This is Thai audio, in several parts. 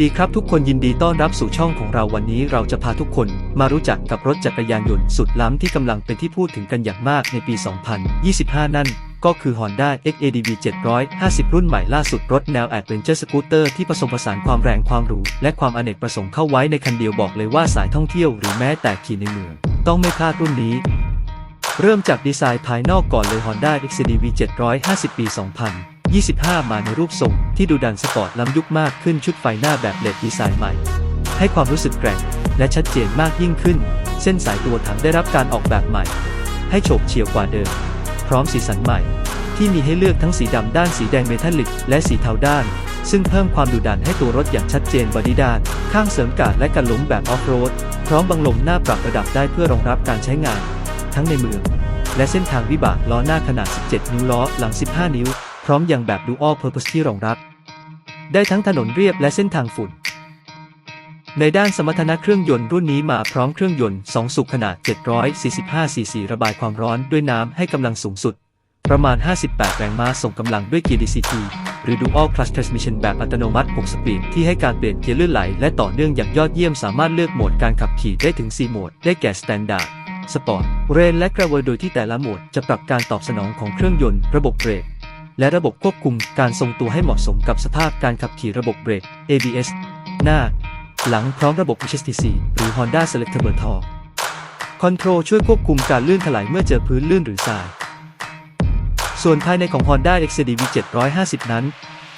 ดีครับทุกคนยินดีต้อนรับสู่ช่องของเราวันนี้เราจะพาทุกคนมารู้จักกับรถจักรยานยนต์สุดล้ำที่กำลังเป็นที่พูดถึงกันอย่างมากในปี 2025 นั่นก็คือ Honda XADV 750 รุ่นใหม่ล่าสุดรถแนว Adventure Scooter ที่ผสมผสานความแรงความหรูและความอเนกประสงค์เข้าไว้ในคันเดียวบอกเลยว่าสายท่องเที่ยวหรือแม้แต่ขี่ในเมืองต้องไม่พลาดรุ่นนี้ เริ่มจากดีไซน์ภายนอกก่อนเลย Honda XADV 750 ปี 2000 25 มาในรูปทรงที่ดูดันสปอร์ตล้ำยุคมากขึ้นชุดไฟหน้าแบบเลดดีไซน์ใหม่ ให้ความรู้สึกแกร่งและชัดเจนมากยิ่งขึ้น เส้นสายตัวถังได้รับการออกแบบใหม่ ให้โฉบเฉี่ยวกว่าเดิม พร้อมสีสันใหม่ ที่มีให้เลือกทั้งสีดำด้านสีแดงเมทัลลิก และสีเทาด้าน ซึ่งเพิ่มความดุดันให้ตัวรถอย่างชัดเจนบอดี้ด้าน ข้างเสริมกาดและกันล้มแบบออฟโรด พร้อมบังลมหน้าปรับระดับได้เพื่อรองรับการใช้งาน ทั้งในเมืองและเส้นทางวิบากล้อหน้าขนาด 17 นิ้วล้อหลัง 15 นิ้ว พร้อมยังแบบ Dual Purpose ที่รองรับ ได้ทั้งถนนเรียบและเส้นทางฝุ่น ในด้านสมรรถนะเครื่องยนต์รุ่นนี้มาพร้อมเครื่องยนต์ 2 สูบขนาด 745ซีซีระบายความร้อนด้วยน้ำให้กำลังสูงสุด ประมาณ 58 แรงม้าส่งกำลังด้วยเกียร์ DCT หรือ Dual Clutch Transmission แบบอัตโนมัติ 6 สปีดที่ให้การเปลี่ยนเกียร์ลื่นไหล และต่อเนื่องอย่างยอดเยี่ยมสามารถเลือกโหมดการขับขี่ได้ถึง 4 โหมด ได้แก่ Standard Sport Rain และ Gravel โดยที่แต่ละโหมดจะปรับการตอบสนองของเครื่องยนต์ ระบบเบรก และระบบควบคุมการทรงตัวให้เหมาะสมกับสภาพการขับขี่ระบบเบรก ABS หน้า หลังพร้อมระบบ HSTC หรือ Honda Selectable Torque Control ช่วยควบคุมการลื่นถลายเมื่อเจอพื้นลื่นหรือทราย ส่วนภายในของ Honda XCDV 750 นั้น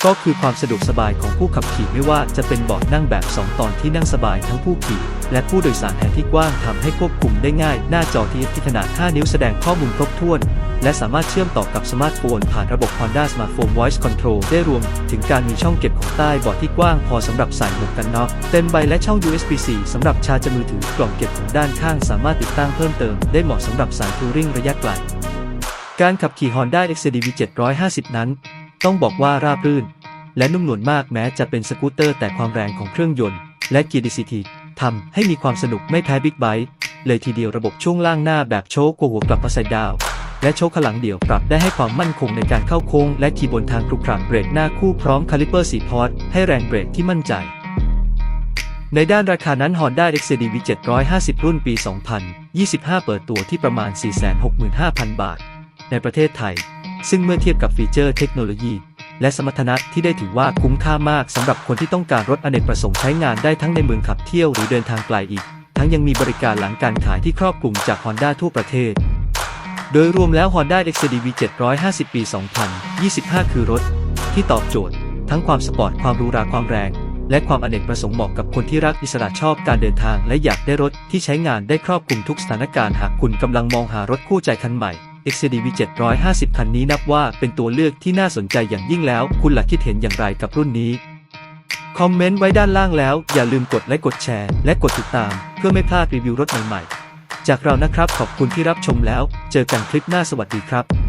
ก็คือความสะดวกสบายของผู้ขับขี่ไม่ว่าจะเป็นเบาะนั่งแบบ 2 ตอนที่นั่งสบายทั้งผู้ขี่ และผู้โดยสารแทนที่กว้างทำให้ควบคุมได้ง่าย หน้าจอที่ที่ขนาด 5 นิ้วแสดงข้อมูลครบถ้วน และสามารถเชื่อมต่อกับสมาร์ทโฟนผ่านระบบ Honda Smartphone Voice Control ได้รวมถึงการมีช่องเก็บของใต้เบาะที่กว้างพอสำหรับใส่หมวกกันน็อกเต็มใบและช่อง USB-C สำหรับชาร์จมือถือกล่องเก็บของด้านข้างสามารถติดตั้งเพิ่มเติมได้เหมาะสำหรับสายทัวริงระยะไกลการขับขี่ Honda XCDV 750 นั้น ต้องบอกว่าราบรื่น และนุ่มนวลมากแม้จะเป็นสกูตเตอร์แต่ความแรงของเครื่องยนต์ และเกียร์ DCT ทำให้มีความสนุกไม่แพ้บิ๊กไบค์เลยทีเดียวระบบช่วงล่างหน้าแบบโชว์หัวกลับมาใส่ดาว และโชว์ขลังเดี่ยวปรับได้ให้ความมั่นคงในการเข้าโค้งและขี่บนทางครุขระเบรกหน้าคู่พร้อมคาลิเปอร์สีพอร์ตให้แรงเบรกที่มั่นใจ ในด้านราคานั้น Honda XCDV 750 รุ่นปี 2025 เปิดตัวที่ประมาณ 465,000 บาท ในประเทศไทย ซึ่งเมื่อเทียบกับฟีเจอร์เทคโนโลยีและสมรรถนะที่ได้ถือว่าคุ้มค่ามากสำหรับคนที่ต้องการรถอเนกประสงค์ใช้งานได้ทั้งในเมืองขับเที่ยวหรือเดินทางไกลอีก ทั้งยังมีบริการหลังการขายที่ครอบคลุมจาก Honda ทั่วประเทศ โดยรวมแล้ว Honda XCDV 750 ปี 2025 คือรถ ที่ตอบโจทย์ ทั้งความสปอร์ตความรูราความแรง และความอเนกประสงค์เหมาะกับคนที่รักอิสระชอบการเดินทาง และอยากได้รถที่ใช้งานได้ครอบคลุมทุกสถานการณ์หากคุณกำลังมองหารถคู่ใจคันใหม่ XCDV 750 คันนี้นับว่าเป็นตัวเลือกที่น่าสนใจอย่างยิ่งแล้ว คุณหลักคิดเห็นอย่างไรกับรุ่นนี้ คอมเมนต์ไว้ด้านล่างแล้ว อย่าลืมกดไลค์กดแชร์ และกดติดตาม เพื่อไม่พลาดรีวิวรถใหม่ๆ จากเรานะครับขอบคุณที่รับชมแล้ว เจอกันคลิปหน้าสวัสดีครับ